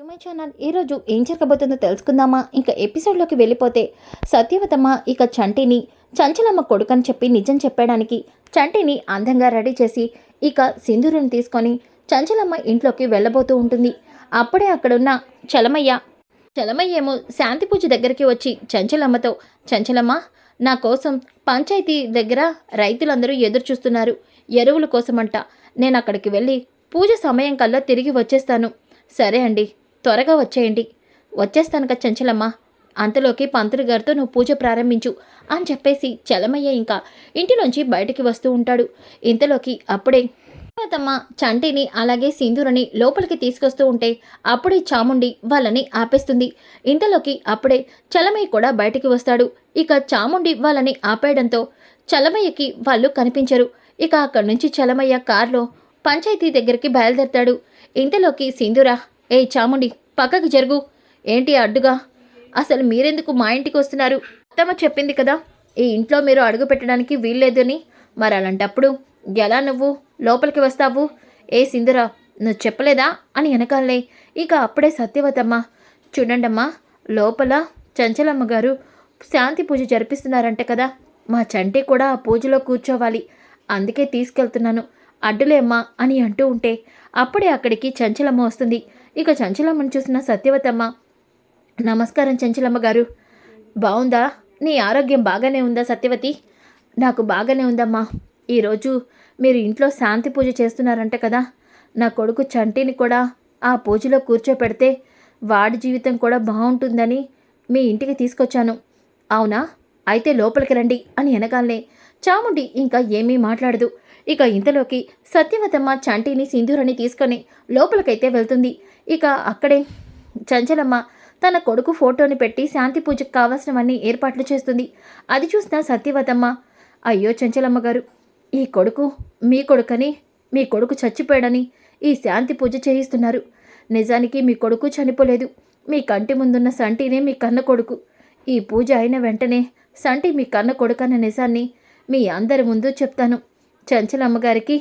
To my channel ఈరోజు ఏం జరగబోతుందో తెలుసుకుందామా? ఇంకా ఎపిసోడ్లోకి వెళ్ళిపోతే సత్యవతమ్మ ఇక చంటిని చంచలమ్మ కొడుకని చెప్పి నిజం చెప్పడానికి చంటిని అందంగా రెడీ చేసి ఇక సింధూరుని తీసుకొని చంచలమ్మ ఇంట్లోకి వెళ్ళబోతూ ఉంటుంది. అప్పుడే అక్కడున్న చలమయ్య చలమయ్య ఏమో శాంతి పూజ దగ్గరికి వచ్చి చంచలమ్మతో చంచలమ్మ నా కోసం పంచాయతీ దగ్గర రైతులందరూ ఎదురు చూస్తున్నారు. ఎరువుల కోసమంట. నేను అక్కడికి వెళ్ళి పూజ సమయం కల్లా తిరిగి వచ్చేస్తాను. సరే అండి. త్వరగా వచ్చేయండి. వచ్చేస్తాను కదా చంచలమ్మ. అంతలోకి పంతులు గారితో నువ్వు పూజ ప్రారంభించు అని చెప్పేసి చలమయ్య ఇంకా ఇంటిలోంచి బయటికి వస్తూ ఉంటాడు. ఇంతలోకి అప్పుడే తర్వాతమ్మ చంటిని అలాగే సింధూరని లోపలికి తీసుకొస్తూ ఉంటే అప్పుడే చాముండి వాళ్ళని ఆపేస్తుంది. ఇంతలోకి అప్పుడే చలమయ్య కూడా బయటికి వస్తాడు. ఇక చాముండి వాళ్ళని ఆపేయడంతో చలమయ్యకి వాళ్ళు కనిపించరు. ఇక అక్కడి నుంచి చలమయ్య కారులో పంచాయతీ దగ్గరికి బయలుదేరతాడు. ఇంతలోకి సింధూర ఏ చాముండి పక్కకి జరుగు. ఏంటి అడ్డుగా? అసలు మీరెందుకు మా ఇంటికి వస్తున్నారు? అత్తమ్మ చెప్పింది కదా ఈ ఇంట్లో మీరు అడుగు పెట్టడానికి వీల్లేదని మరి అలాంటప్పుడు ఎలా నువ్వు? లోపలికి వస్తావు? ఏ సింధురా నువ్వు చెప్పలేదా? అని వెనకాలే. ఇక అప్పుడే సత్యవతమ్మ చూడండమ్మా లోపల చంచలమ్మ గారు శాంతి పూజ జరిపిస్తున్నారంట కదా మా చంటి కూడా ఆ పూజలో కూర్చోవాలి. అందుకే తీసుకెళ్తున్నాను. అడ్డులేమ్మా అని అంటూ ఉంటే అప్పుడే అక్కడికి చంచలమ్మ వస్తుంది. ఇక చంచలమ్మను చూసిన సత్యవతమ్మ నమస్కారం చంచలమ్మ గారు. బాగుందా నీ ఆరోగ్యం బాగానే ఉందా సత్యవతి? నాకు బాగానే ఉందమ్మా. ఈరోజు మీరు ఇంట్లో శాంతి పూజ చేస్తున్నారంట కదా. నా కొడుకు చంటిని కూడా ఆ పూజలో కూర్చోపెడితే వాడి జీవితం కూడా బాగుంటుందని మీ ఇంటికి తీసుకొచ్చాను. అవునా? అయితే లోపలికి రండి అని వెనకాలనే చాముండి ఇంకా ఏమీ మాట్లాడదు. ఇక ఇంతలోకి సత్యవతమ్మ చంటిని సింధూరని తీసుకొని లోపలికైతే వెళ్తుంది. ఇక అక్కడే చంచలమ్మ తన కొడుకు ఫోటోని పెట్టి శాంతి పూజకు కావాల్సినవన్నీ ఏర్పాట్లు చేస్తుంది. అది చూసిన సత్యవతమ్మ అయ్యో చంచలమ్మ గారు ఈ కొడుకు మీ కొడుకని మీ కొడుకు చచ్చిపోయాడని ఈ శాంతి పూజ చేయిస్తున్నారు. నిజానికి మీ కొడుకు చనిపోలేదు. మీ కంటి ముందున్న సంటినే మీ కన్న కొడుకు. ఈ పూజ అయిన వెంటనే సంటి మీ కన్న కొడుకు అన్న నిజాన్ని మీ అందరి ముందు చెప్తాను. చంచలమ్మ గారికి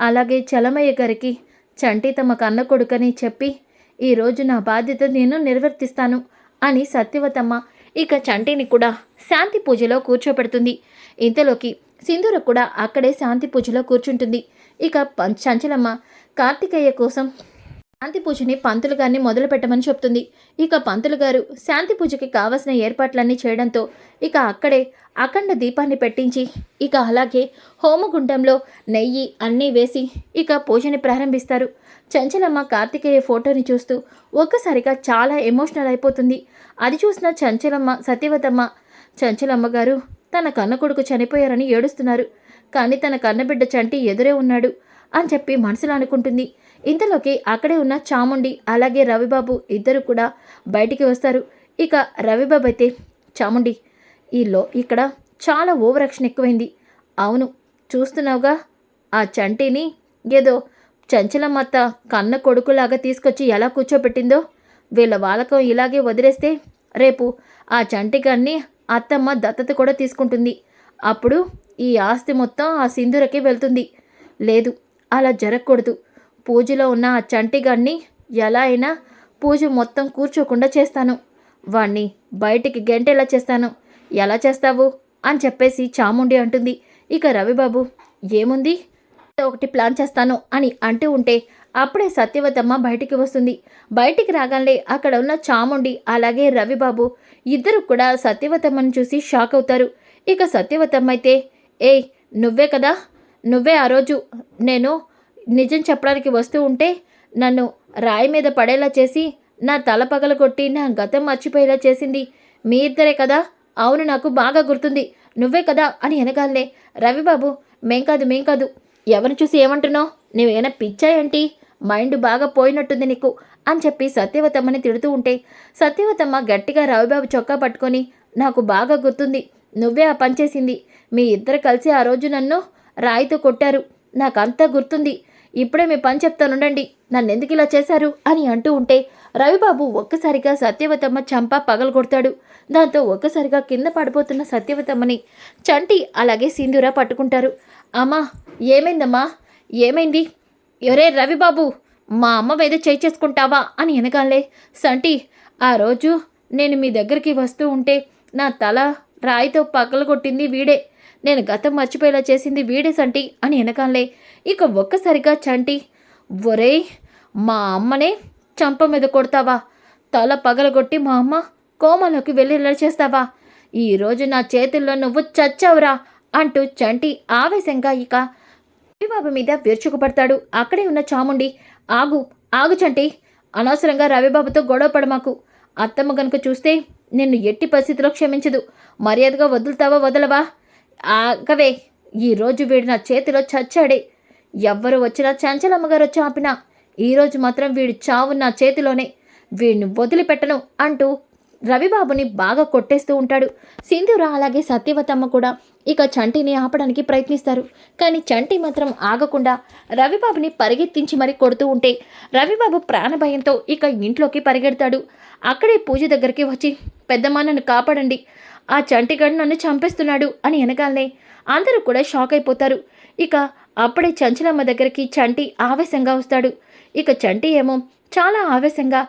అలాగే చలమయ్య గారికి చంటి తమ కన్న కొడుకని చెప్పి ఈరోజు నా బాధ్యత నేను నిర్వర్తిస్తాను అని సత్యవతమ్మ ఇక చంటిని కూడా శాంతి పూజలో కూర్చోపెడుతుంది. ఇంతలోకి సింధూర కూడా అక్కడే శాంతి పూజలో కూర్చుంటుంది. ఇక పంచ చంచలమ్మ కార్తికేయ కోసం శాంతి పూజని పంతులు గారిని మొదలు పెట్టమని చెప్తుంది. ఇక పంతులు గారు శాంతి పూజకి కావలసిన ఏర్పాట్లన్నీ చేయడంతో ఇక అక్కడే అఖండ దీపాన్ని పెట్టించి ఇక అలాగే హోమగుండంలో నెయ్యి అన్నీ వేసి ఇక పూజని ప్రారంభిస్తారు. చంచలమ్మ కార్తికేయ ఫోటోని చూస్తూ ఒక్కసారిగా చాలా ఎమోషనల్ అయిపోతుంది. అది చూసిన చంచలమ్మ సత్యవతమ్మ చంచలమ్మ గారు తన కన్న కొడుకు చనిపోయారని ఏడుస్తున్నారు. కానీ తన కన్నబిడ్డ చంటి ఎదురే ఉన్నాడు అని చెప్పి మనసులో అనుకుంటుంది. ఇంతలోకి అక్కడే ఉన్న చాముండి అలాగే రవిబాబు ఇద్దరు కూడా బయటికి వస్తారు. ఇక రవిబాబు అయితే చాముండి ఈలో ఇక్కడ చాలా ఓవర్ యాక్షన్ ఎక్కువైంది. అవును చూస్తున్నావుగా? ఆ చంటిని ఏదో చంచలమ్మత్త కన్న కొడుకులాగా తీసుకొచ్చి ఎలా కూర్చోబెట్టిందో? వీళ్ళ వాలకం ఇలాగే వదిలేస్తే రేపు ఆ చంటిగాన్ని అత్తమ్మ దత్తత కూడా తీసుకుంటుంది. అప్పుడు ఈ ఆస్తి మొత్తం ఆ సింధురకి వెళ్తుంది. లేదు అలా జరగకూడదు. పూజలో ఉన్న ఆ చంటిగాడిని ఎలా అయినా పూజ మొత్తం కూర్చోకుండా చేస్తాను. వాణ్ణి బయటికి గంటేలా చేస్తాను. ఎలా చేస్తావు? అని చెప్పేసి చాముండి అంటుంది. ఇక రవిబాబు ఏముంది? ఒకటి ప్లాన్ చేస్తాను అని అంటూ ఉంటే అప్పుడే సత్యవతమ్మ బయటికి వస్తుంది. బయటికి రాగానే అక్కడ ఉన్న చాముండి అలాగే రవిబాబు ఇద్దరు కూడా సత్యవతమ్మను చూసి షాక్ అవుతారు. ఇక సత్యవతమ్మ అయితే ఏయ్ నువ్వే కదా? నువ్వే ఆ రోజు నేను నిజం చెప్పడానికి వస్తూ ఉంటే నన్ను రాయి మీద పడేలా చేసి నా తల పగలగొట్టి నా గతం మర్చిపోయేలా చేసింది. మీ ఇద్దరే కదా? అవును నాకు బాగా గుర్తుంది. నువ్వే కదా? అని వెనగాలనే రవిబాబు మేం కాదు మేం కాదు. ఎవరిని చూసి ఏమంటున్నావు? నువ్వేమైనా పిచ్చాయేంటి మైండ్ బాగా పోయినట్టుంది నీకు అని చెప్పి సత్యవతమ్మని తిడుతూ ఉంటే సత్యవతమ్మ గట్టిగా రవిబాబు చొక్కా పట్టుకొని నాకు బాగా గుర్తుంది. నువ్వే ఆ పని చేసింది. మీ ఇద్దరు కలిసి ఆ రోజు నన్ను రాయితో కొట్టారు. నాకంతా గుర్తుంది. ఇప్పుడే మీ పని చెప్తానుండండి నన్ను ఎందుకు ఇలా చేశారు? అని అంటూ ఉంటే రవిబాబు ఒక్కసారిగా సత్యవతమ్మ చంప పగలగొడతాడు దాంతో ఒక్కసారిగా కింద పడిపోతున్న సత్యవతమ్మని చంటి అలాగే సింధూర పట్టుకుంటారు. అమ్మా ఏమైందమ్మా? ఏమైంది? ఎరే రవిబాబు మా అమ్మ మీద చేయి చేసుకుంటావా? అని వెనకాలే సంటి ఆ రోజు నేను మీ దగ్గరికి వస్తూ ఉంటే నా తల రాయితో పగల కొట్టింది వీడే. నేను గతం మర్చిపోయేలా చేసింది వీడే సంటి అని వెనకాలే ఇక ఒక్కసారిగా చంటి ఒరేయ్ మా అమ్మనే చంప మీద కొడతావా? తల పగలగొట్టి మా అమ్మ కోమలోకి వెళ్ళేలా చేస్తావా? ఈరోజు నా చేతుల్లో నువ్వు చచ్చావురా అంటూ చంటి ఆవేశంగా ఇక రవిబాబు మీద విరుచుకుపడతాడు. అక్కడే ఉన్న చాముండి ఆగు ఆగు చంటి అనవసరంగా రవిబాబుతో గొడవ పడమాకు అత్తమ్మ గనుక చూస్తే నిన్ను ఎట్టి పరిస్థితిలో క్షమించదు. మర్యాదగా వదులుతావా వదలవా? ఆగవే. ఈరోజు వీడు నా చేతిలో చచ్చాడే. ఎవ్వరు వచ్చినా చంచలమ్మగారు వచ్చి ఆపినా ఈరోజు మాత్రం వీడి చావు నా చేతిలోనే. వీడిని వదిలిపెట్టను అంటూ రవిబాబుని బాగా కొట్టేస్తూ ఉంటాడు. సింధూర అలాగే సత్యవతమ్మ కూడా ఇక చంటిని ఆపడానికి ప్రయత్నిస్తారు. కానీ చంటి మాత్రం ఆగకుండా రవిబాబుని పరిగెత్తించి మరీ కొడుతూ ఉంటే రవిబాబు ప్రాణభయంతో ఇక ఇంట్లోకి పరిగెడతాడు. అక్కడే పూజ దగ్గరికి వచ్చి పెద్దమ్మ నన్ను కాపాడండి. ఆ చంటిగాడు నన్ను చంపేస్తున్నాడు అని వెనకాలనే అందరూ కూడా షాక్ అయిపోతారు. ఇక అప్పుడే చంచలమ్మ దగ్గరికి చంటి ఆవేశంగా వస్తాడు. ఇక చంటి ఏమో చాలా ఆవేశంగా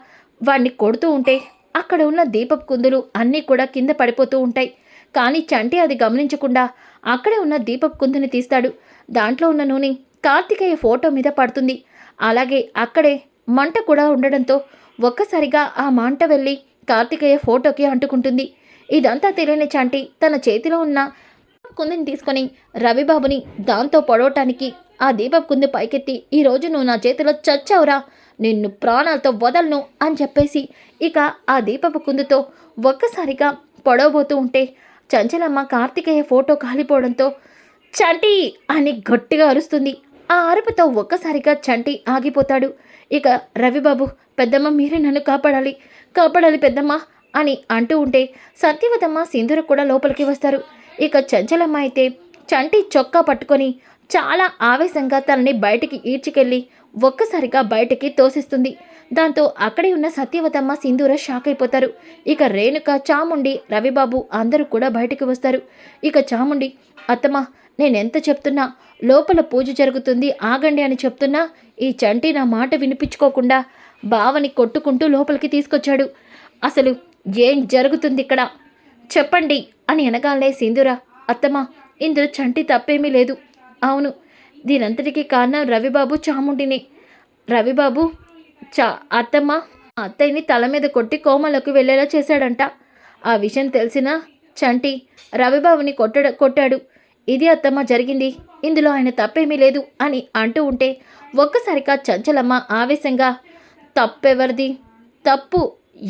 వాడిని కొడుతూ ఉంటే అక్కడ ఉన్న దీపపు కుందులు అన్నీ కూడా కింద పడిపోతూ ఉంటాయి. కానీ చంటి అది గమనించకుండా అక్కడే ఉన్న దీపపు కుందుని తీస్తాడు. దాంట్లో ఉన్న నూనె కార్తికేయ ఫోటో మీద పడుతుంది. అలాగే అక్కడే మంట కూడా ఉండడంతో ఒక్కసారిగా ఆ మంట వెళ్ళి కార్తికేయ ఫోటోకి అంటుకుంటుంది. ఇదంతా తెలియని చంటి తన చేతిలో ఉన్న కుందిని తీసుకొని రవిబాబుని దాంతో పొడవటానికి ఆ దీపపు కుంది పైకెత్తి ఈరోజు నువ్వు నా చేతిలో చచ్చావురా నిన్ను ప్రాణాలతో వదలను అని చెప్పేసి ఇక ఆ దీపపు కుందుతో ఒక్కసారిగా పొడవబోతూ ఉంటే చంచలమ్మ కార్తికేయ ఫోటో కాలిపోవడంతో చంటి అని గట్టిగా అరుస్తుంది. ఆ అరుపుతో ఒక్కసారిగా చంటి ఆగిపోతాడు. ఇక రవిబాబు పెద్దమ్మ మీరే నన్ను కాపాడాలి కాపాడాలి పెద్దమ్మ అని అంటూ ఉంటే సత్యవతమ్మ సింధూర కూడా లోపలికి వస్తారు. ఇక చంచలమ్మ అయితే చంటి చొక్కా పట్టుకొని చాలా ఆవేశంగా తనని బయటికి ఈడ్చుకెళ్ళి ఒక్కసారిగా బయటికి తోసిస్తుంది. దాంతో అక్కడే ఉన్న సత్యవతమ్మ సింధూర షాక్ అయిపోతారు. ఇక రేణుక చాముండి రవిబాబు అందరూ కూడా బయటికి వస్తారు. ఇక చాముండి అత్తమ్మ నేనెంత చెప్తున్నా? లోపల పూజ జరుగుతుంది ఆగండి అని చెప్తున్నా? ఈ చంటి నా మాట వినిపించుకోకుండా బావని కొట్టుకుంటూ లోపలికి తీసుకొచ్చాడు. అసలు ఏం జరుగుతుంది ఇక్కడ చెప్పండి అని అనగానే సింధురా అత్తమ్మ ఇందులో చంటి తప్పేమీ లేదు. అవును దీనంతటికీ కారణం రవిబాబు చాముండిని. రవిబాబు చా అత్తమ్మ ఆ అత్తయ్యని తల మీద కొట్టి కోమలోకి వెళ్ళేలా చేశాడంట. ఆ విషయం తెలిసిన చంటి రవిబాబుని కొట్టడ కొట్టాడు. ఇది అత్తమ్మ జరిగింది ఇందులో ఆయన తప్పేమీ లేదు అని అంటూ ఉంటే ఒక్కసారిగా చంచలమ్మ ఆవేశంగా తప్పెవరిది? తప్పు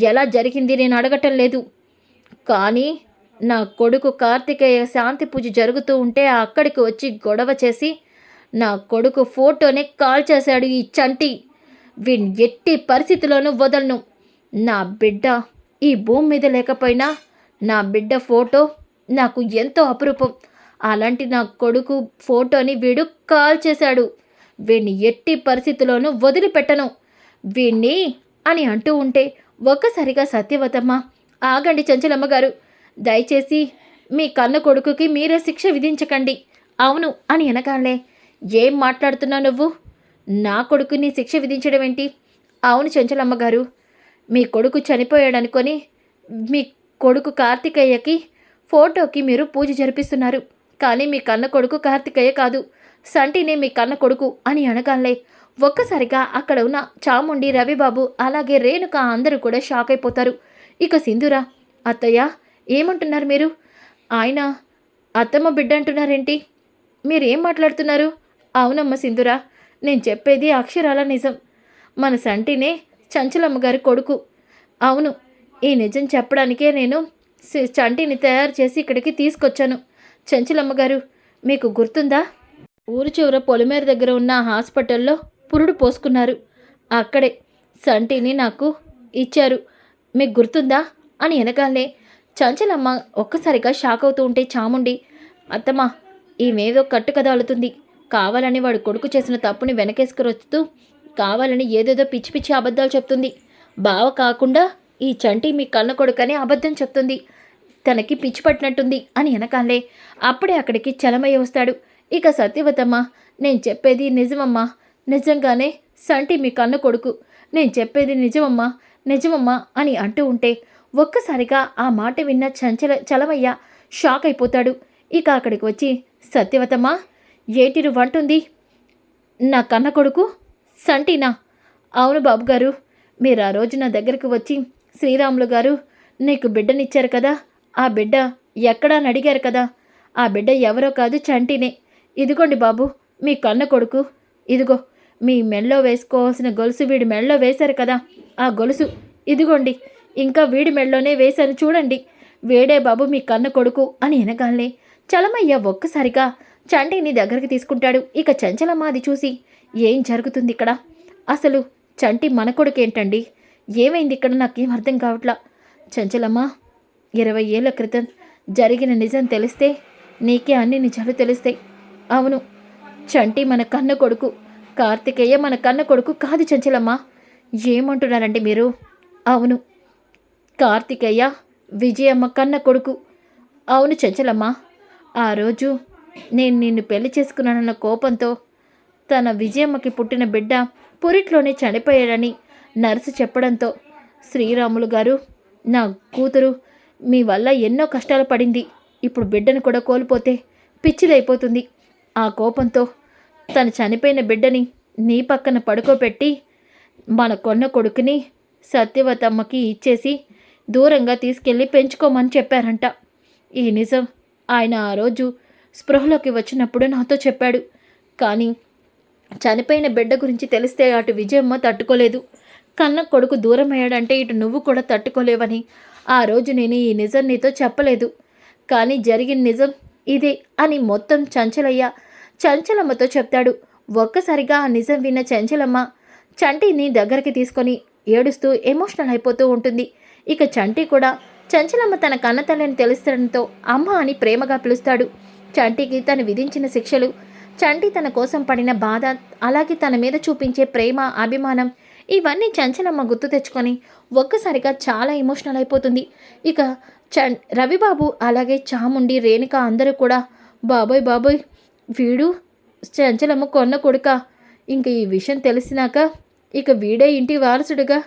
ఎలా జరిగింది నేను అడగటం లేదు. కానీ నా కొడుకు కార్తికేయ శాంతి పూజ జరుగుతూ ఉంటే అక్కడికి వచ్చి గొడవ చేసి నా కొడుకు ఫోటోనే కాల్ చేశాడు ఈ చంటి. వీణ్ ఎట్టి పరిస్థితిలోనూ వదలను. నా బిడ్డ ఈ భూమి మీద లేకపోయినా నా బిడ్డ ఫోటో నాకు ఎంతో అపురూపం. అలాంటి నా కొడుకు ఫోటోని వీడు కాల్ చేశాడు. వీణ్ణి ఎట్టి పరిస్థితిలోనూ వదిలిపెట్టను. వీణ్ణి అని అంటూ ఉంటే ఒక్కసారిగా సత్యవతమ్మ ఆగండి చంచలమ్మ గారు. దయచేసి మీ కన్న కొడుకుకి మీరే శిక్ష విధించకండి. అవును అని అనగానే ఏం మాట్లాడుతున్నావు నువ్వు? నా కొడుకుని శిక్ష విధించడం ఏంటి? అవును చంచలమ్మ గారు. మీ కొడుకు చనిపోయాడనుకొని మీ కొడుకు కార్తికయ్యకి ఫోటోకి మీరు పూజ జరిపిస్తున్నారు. కానీ మీ కన్న కొడుకు కార్తికయ్య కాదు. సంటినే మీ కన్న కొడుకు అని అనగానే ఒక్కసారిగా అక్కడ ఉన్న చాముండి రవిబాబు అలాగే రేణుక అందరూ కూడా షాక్ అయిపోతారు. ఇక సింధురా అత్తయ్య ఏమంటున్నారు మీరు? ఆయన అత్తమ్మ బిడ్డ అంటున్నారేంటి మీరేం మాట్లాడుతున్నారు? అవునమ్మ సింధురా నేను చెప్పేది అక్షరాల నిజం. మన సంటినే చంచలమ్మ గారి కొడుకు. అవును ఈ నిజం చెప్పడానికే నేను చంటిని తయారు చేసి ఇక్కడికి తీసుకొచ్చాను. చంచలమ్మ గారు మీకు గుర్తుందా? ఊరు చివర పొలిమేర దగ్గర ఉన్న హాస్పిటల్లో పురుడు పోసుకున్నారు. అక్కడే సంటిని నాకు ఇచ్చారు. మీకు గుర్తుందా? అని వెనకాలనే చంచలమ్మ ఒక్కసారిగా షాక్ అవుతూ ఉంటే చాముండి అత్తమ్మ ఈమెదో కట్టు కథ అలుతుంది కావాలని వాడు కొడుకు చేసిన తప్పుని వెనకేసుకురొస్తూ కావాలని ఏదేదో పిచ్చి పిచ్చి అబద్ధాలు చెప్తుంది. బావ కాకుండా ఈ చంటి మీ కన్న కొడుకనే అబద్ధం చెప్తుంది. తనకి పిచ్చి పట్టినట్టుంది అని వెనకాలే అప్పుడే అక్కడికి చలమయ్య వస్తాడు. ఇక సత్యవతమ్మ నేను చెప్పేది నిజమమ్మా. నిజంగానే సంటి మీ కన్న కొడుకు. నేను చెప్పేది నిజమమ్మా నిజమమ్మా అని అంటూ ఉంటే ఒక్కసారిగా ఆ మాట విన్న చంచల చలమయ్య షాక్ అయిపోతాడు. ఇక అక్కడికి వచ్చి సత్యవతమ్మా ఏటిరు వంటుంది నా కన్న కొడుకు సంటినా? అవును బాబు గారు మీరు ఆ రోజు నా దగ్గరికి వచ్చి శ్రీరాములు గారు నీకు బిడ్డనిచ్చారు కదా. ఆ బిడ్డ ఎక్కడా అని అడిగారు కదా. ఆ బిడ్డ ఎవరో కాదు చంటినే. ఇదిగోండి బాబు మీ కన్న కొడుకు. ఇదిగో మీ మెళ్ళో వేసుకోవాల్సిన గొలుసు వీడి మెళ్ళో వేశారు కదా. ఆ గొలుసు. ఇదిగోండి. ఇంకా వీడి మెళ్ళోనే వేశాను చూడండి. వేడే బాబు మీ కన్న కొడుకు అని వినగానే చలమయ్య ఒక్కసారిగా చంటిని దగ్గరికి తీసుకుంటాడు. ఇక చంచలమ్మ అది చూసి ఏం జరుగుతుంది ఇక్కడ? అసలు చంటి మన కొడుకేంటండి? ఏమైంది ఇక్కడ? నాకేం అర్థం కావట్లా. చంచలమ్మ ఇరవై ఏళ్ళ క్రితం జరిగిన నిజం తెలిస్తే నీకే అన్ని నిజాలు తెలుస్తాయి. అవును చంటి మన కన్న కొడుకు కార్తికేయ మన కన్న కొడుకు కాదు చంచలమ్మ. ఏమంటున్నారండి మీరు? అవును. కార్తికేయ విజయమ్మ కన్న కొడుకు. అవును చంచలమ్మ. ఆ రోజు నేను నిన్ను పెళ్ళి చేసుకున్నానన్న కోపంతో తన విజయమ్మకి పుట్టిన బిడ్డ పురిట్లోనే చనిపోయాడని నర్సు చెప్పడంతో శ్రీరాములు గారు నా కూతురు మీ వల్ల ఎన్నో కష్టాలు పడింది. ఇప్పుడు బిడ్డను కూడా కోల్పోతే పిచ్చిలైపోతుంది. ఆ కోపంతో తను చనిపోయిన బిడ్డని నీ పక్కన పడుకోబెట్టి మన కొన్న కొడుకుని సత్యవతమ్మకి ఇచ్చేసి దూరంగా తీసుకెళ్ళి పెంచుకోమని చెప్పారంట. ఈ నిజం ఆయన ఆ రోజు స్పృహలోకి వచ్చినప్పుడు నాతో చెప్పాడు. కానీ చనిపోయిన బిడ్డ గురించి తెలిస్తే అటు విజయమ్మ తట్టుకోలేదు. కన్న కొడుకు దూరం అయ్యాడంటే ఇటు నువ్వు కూడా తట్టుకోలేవని ఆ రోజు నేను ఈ నిజం నీతో చెప్పలేదు. కానీ జరిగిన నిజం ఇదే అని మొత్తం చంచలయ్య చంచలమ్మతో చెప్తాడు. ఒక్కసారిగా ఆ నిజం విన్న చంచలమ్మ చంటిని దగ్గరికి తీసుకొని ఏడుస్తూ ఎమోషనల్ అయిపోతూ ఉంటుంది. ఇక చంటి కూడా చంచలమ్మ తన కన్నతల్లిని తెలుస్తడంతో అమ్మ అని ప్రేమగా పిలుస్తాడు. చంటికి తను విధించిన శిక్షలు చంటి తన కోసం పడిన బాధ అలాగే తన మీద చూపించే ప్రేమ అభిమానం ఇవన్నీ చంచలమ్మ గుర్తు తెచ్చుకొని ఒక్కసారిగా చాలా ఎమోషనల్ అయిపోతుంది. ఇక చ రవిబాబు అలాగే చాముండి రేణుక అందరూ కూడా బాబోయ్ బాబోయ్ వీడు చంచలమ్మ కొన్న కొడుక. ఇంక ఈ విషయం తెలిసినాక ఇక వీడే ఇంటి వారసుడుగా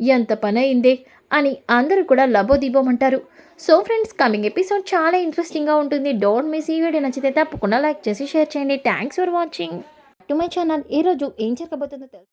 ఎంత పని అయిందే అని అందరూ కూడా లబోదీబోమంటారు. సో ఫ్రెండ్స్ కమింగ్ ఎపిసోడ్ చాలా ఇంట్రెస్టింగ్గా ఉంటుంది. డోంట్ మిస్ ఈ వీడియో నచ్చితే తప్పకుండా లైక్ చేసి షేర్ చేయండి. Thanks for watching to my channel ఈరోజు ఏం జరగబోతుందో తెలుసు